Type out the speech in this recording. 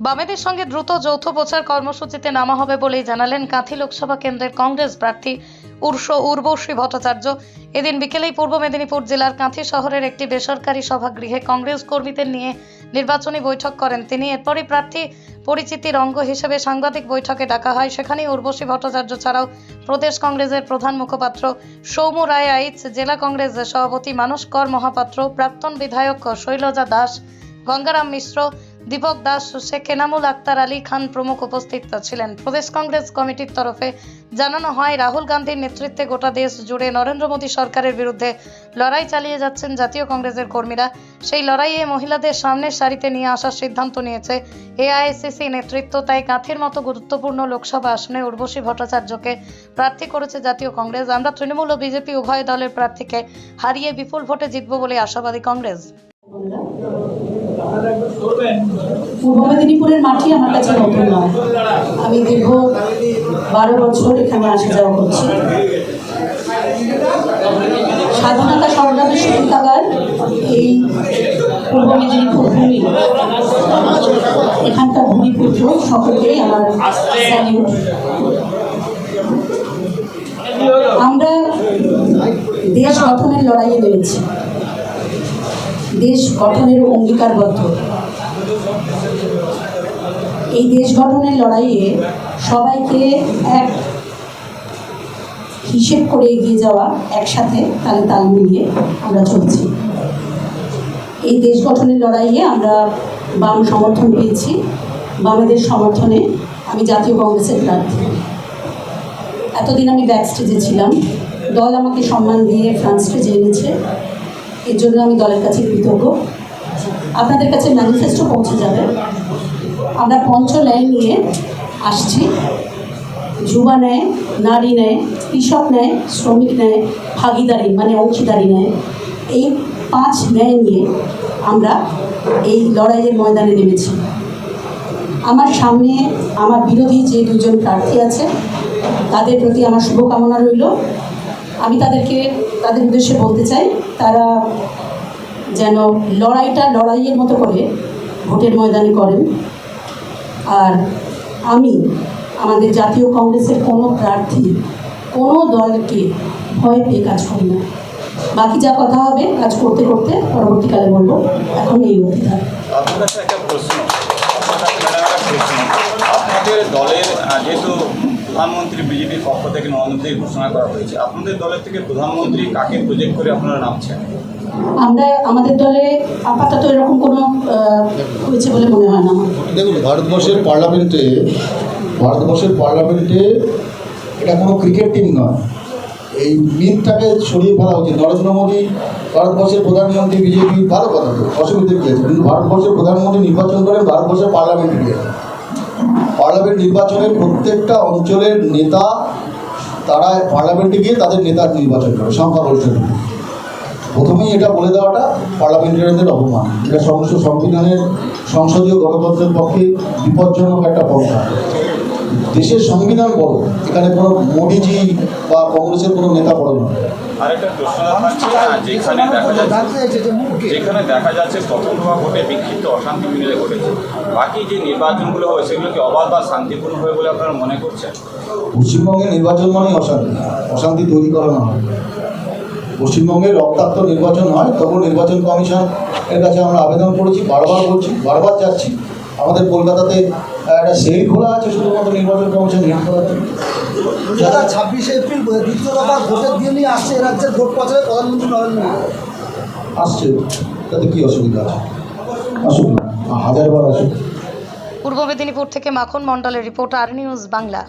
বামেদের সঙ্গে দ্রুত যৌথ প্রচার কর্মসূচিতে নামা হবে বলেই জানালেন কাঁথি লোকসভা কেন্দ্রের কংগ্রেস প্রার্থী উর্ষ উর্বশী ভট্টাচার্য। এদিন বিকেলেই পূর্ব মেদিনীপুর জেলার কাঁথি শহরের একটি বেসরকারি সভাগৃহে কংগ্রেস কর্মীদের নিয়ে নির্বাচনী বৈঠক করেন তিনি। এরপরই প্রার্থী পরিচিতির অঙ্গ হিসেবে সাংবাদিক বৈঠকে ডাকা হয়। সেখানেই উর্বশী ভট্টাচার্য ছাড়াও প্রদেশ কংগ্রেসের প্রধান মুখপাত্র সৌম রায় আইচ, জেলা কংগ্রেসের সভাপতি মানস কর মহাপাত্র, প্রাক্তন বিধায়ক শৈলজা দাস, গঙ্গারাম মিশ্র দীপক দাস শেখ এনামুল আক্তার আলী খান প্রমুখ উপস্থিত ছিলেন। প্রদেশ কংগ্রেস কমিটির তরফে জানানো হয়, রাহুল গান্ধীর নেতৃত্বে গোটা দেশ জুড়ে নরেন্দ্র মোদী সরকারের বিরুদ্ধে লড়াই চালিয়ে যাচ্ছেন জাতীয় কংগ্রেসের কর্মীরা। সেই লড়াইয়ে মহিলাদের সামনের সারিতে নিয়ে আসার সিদ্ধান্ত নিয়েছে এআইসিসি নেতৃত্ব। তাই কাঁথির মতো গুরুত্বপূর্ণ লোকসভা আসনে উর্বশী ভট্টাচার্যকে প্রার্থী করেছে জাতীয় কংগ্রেস। আমরা তৃণমূল ও বিজেপি উভয় দলের প্রার্থীকে হারিয়ে বিপুল ভোটে জিতব বলে আশাবাদী কংগ্রেস। পূর্ব মেদিনীপুরের মাটি আমার কাছে নতুন নয়। আমি দীর্ঘ বারো বছর এখানে আসা যাওয়া করছি। স্বাধীনতা সংগ্রামের সূতিকাগার এই পূর্ব মেদিনীপুর ভূমি। এখানকার ভূমিপুত্র সকলকেই আমার আমরা দেশ গঠনের লড়াইয়ে নেমেছি। দেশ গঠনের অঙ্গীকারবদ্ধ। এই দেশ গঠনের লড়াইয়ে সবাইকে এক হিসেব করে এগিয়ে যাওয়া, একসাথে তালে তাল মিলিয়ে আমরা চলছি। এই দেশ গঠনের লড়াইয়ে আমরা বাম সমর্থন পেয়েছি, বামেদের সমর্থনে আমি জাতীয় কংগ্রেসের প্রার্থী। এতদিন আমি ব্যাক স্টেজে ছিলাম। দল আমাকে সম্মান দিয়ে ফ্রন্ট স্টেজে এনেছে। এর জন্য আমি দলের কাছে কৃতজ্ঞ। আপনাদের কাছে ম্যানিফেস্টো পৌঁছে যাবে। আমরা পঞ্চ ন্যায় নিয়ে আসছি। যুবা নেয়, নারী নেয়, কৃষক নেয়, শ্রমিক নেয়, ভাগিদারি মানে অংশীদারি নেয়। এই পাঁচ ন্যায় নিয়ে আমরা এই লড়াইয়ের ময়দানে নেমেছি। আমার সামনে আমার বিরোধী যে দুজন প্রার্থী আছে, তাদের প্রতি আমার শুভকামনা রইল। আমি তাদেরকে তাদের উদ্দেশ্যে বলতে চাই, তারা যেন লড়াইটা লড়াইয়ের মতো করে ভোটের ময়দানে করেন। আর আমি আমাদের জাতীয় কংগ্রেসের কোনো প্রার্থী, কোনো দলকে ভয় পেয়ে কাজ করি না। বাকি যা কথা হবে কাজ করতে করতে পরবর্তীকালে বলব। এখন এই অবধি। প্রধানমন্ত্রী বিজেপির পক্ষ থেকে নরেন্দ্র মোদী ঘোষণা করা হয়েছে। আপনাদের দলের থেকে প্রধানমন্ত্রী কাকে প্রজেক্ট করে আপনারা নামছেন? আমরা আমাদের দলে আপাতত এরকম কোনো হয়েছে বলে মনে হয় না। দেখুন ভারতবর্ষের পার্লামেন্টে ভারতবর্ষের পার্লামেন্টে এটা কোনো ক্রিকেট টিম নয়। এই মিথটাকে সরিয়ে ফেলা উচিত নরেন্দ্র মোদী ভারতবর্ষের প্রধানমন্ত্রী বিজেপি ভালো কথা তো অসুবিধে কী আছে? কিন্তু ভারতবর্ষের প্রধানমন্ত্রী নির্বাচন করেন ভারতবর্ষের পার্লামেন্টে গিয়ে। পার্লামেন্ট নির্বাচনে প্রত্যেকটা অঞ্চলের নেতা, তারা পার্লামেন্টে গিয়ে তাদের নেতা নির্বাচন করে সংখ্যাগরিষ্ঠ প্রথমেই এটা বলে দেওয়াটা পার্লামেন্টারিয়ানদের অপমান। এটা সমস্ত সংবিধানের সংসদীয় গণতন্ত্রের পক্ষে বিপজ্জনক একটা পন্থা। দেশের সংবিধান বড় এখানে কোনো মোদিজি বা কংগ্রেসের কোনো নেতা বড় নয়। আরেকটা প্রশ্ন যেখানে দেখা যাচ্ছে যেখানে দেখা যাচ্ছে প্রথম হওয়া ভোটে বিক্ষিপ্ত অশান্তি মিলে ঘটেছে। বাকি যে নির্বাচনগুলো হবে সেগুলো কি অবাধ বা শান্তিপূর্ণ হবে বলে আপনারা মনে করছেন? পশ্চিমবঙ্গে নির্বাচন মানেই অশান্তি। অশান্তি তৈরি করা না হয় পশ্চিমবঙ্গে রক্তাক্ত নির্বাচন হয় তখন নির্বাচন কমিশন এর কাছে আমরা আবেদন করেছি বারবার বলছি বারবার যাচ্ছি। আমাদের কলকাতাতে একটা সেল খোলা আছে শুধুমাত্র নির্বাচন কমিশন হেড করার জন্য। দু ছাব্বিশে এপ্রিল দ্বিতীয় দফার ভোটের দিয়ে নিয়ে আসছে এ রাজ্যের ভোট প্রচারে প্রধানমন্ত্রী নরেন্দ্র মোদী। আসছে। তাতে কী অসুবিধা আছে? আসুন না হাজারবার আসুন পূর্ব মেদিনীপুর থেকে মাখন মণ্ডলের রিপোর্ট আর নিউজ বাংলা।